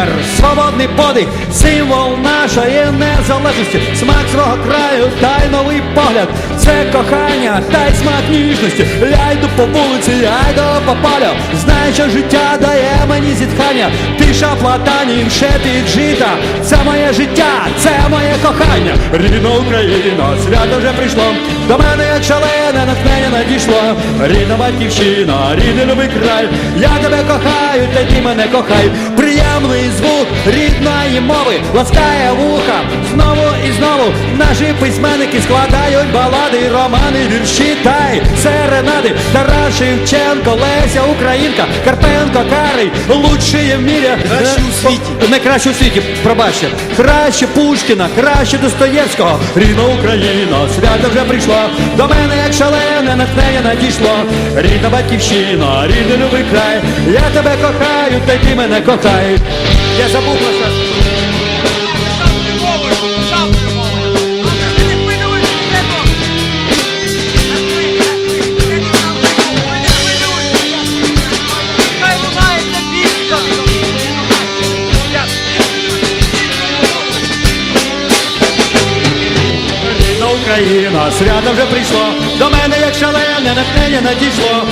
вітер, свободний подих, символ нашої незалежності, смак свого краю, та й новий погляд. Це кохання, та й смак ніжності. Я йду по вулиці, я йду по полю. Знаю, що життя дає мені зітхання. Тиша платанів, шепіт жита. Це моє життя, кохання. Рідна Україна, свято вже прийшло. До мене як шалене натхнення надійшло. Рідна батьківщина, рідний любий край. Я тебе кохаю, та ти мене кохай. Приємний звук рідної мови ласкає вуха. Знову і знову наші письменники складають балади, романи, вірші та й серенади. Тарас Шевченко, Леся Українка, Карпенко, Карий, лучший в мірі. Кращі у світі. Е, Найкраще у світі, пробачте. Краще Пушкіна, краще Достоєвського. Рідна Україна, свято вже прийшло. До мене як шалене натхнення надійшло. Рідна батьківщина, рідний любий край. Я тебе кохаю, та й ти мене кохай. Я забув про що. Україна, свято вже прийшло. До мене як шалене натхнення надійшло.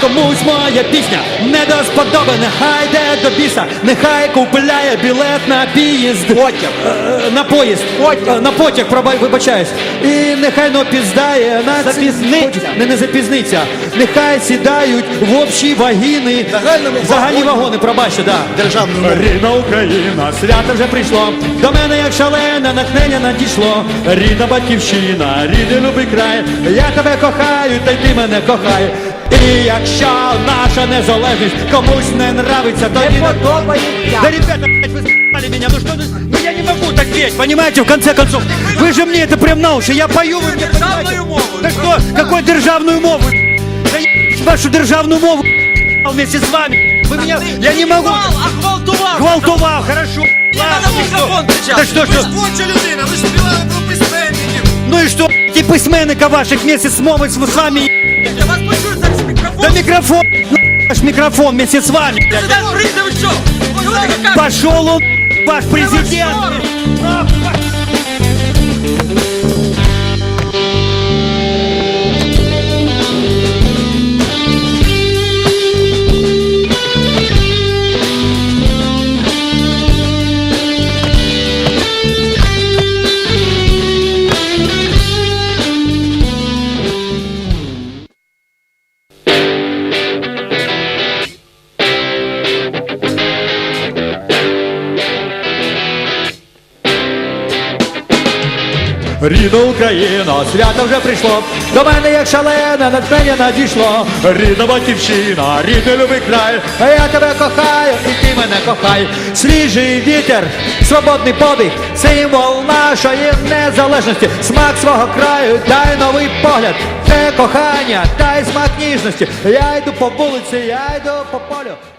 Комусь моя пісня не до сподоби, нехай йде до біса, нехай купляє білет на поїзд. Потяг. на поїзд. Е, На потяг, пробай, вибачаюсь. І нехай не опіздає на Запізниться. Не, не запізниться. Нехай сідають в общі вагіни. Загальному Загальні вагоні. вагони, пробачте, да. Державною. Рідна Україна, свято вже прийшло. До мене як шалене натхнення надійшло. Рідна батьківщина, рідний любий край. Я тебе кохаю, та й ти мене кохай. І якщо наша незалежність комусь не нравиться, то не подобається. Да, ребята, блядь, вы за***ли меня, ну что, ну я не могу так петь, понимаете, в конце концов. Вы же мне это прям на уши, я пою, вы мне понимаете. Да что, какой державную мову? Да я вашу державную мову вместе с вами. Вы меня, я не могу. А гвалтував! Гвалтувал, хорошо. Не Ладно, надо ну мікрофон что? кричати! Да что, Ви что? ж творча людина, ви ж співали про письменників! Ну и что? И письменника ваших вместе с мовой с вами. Я вас почую зараз мікрофон! Да микрофон, ваш микрофон вместе с вами. Пошел он, ваш президент. Рідна Україна, свято вже прийшло. До мене як шалене натхнення надійшло. Рідна батьківщина, рідний любий край. А я тебе кохаю, і ти мене кохай. Свіжий вітер, свободний подих, символ нашої незалежності, смак свого краю, дай новий погляд. Це кохання, дай смак ніжності. Я йду по вулиці, я йду по полю.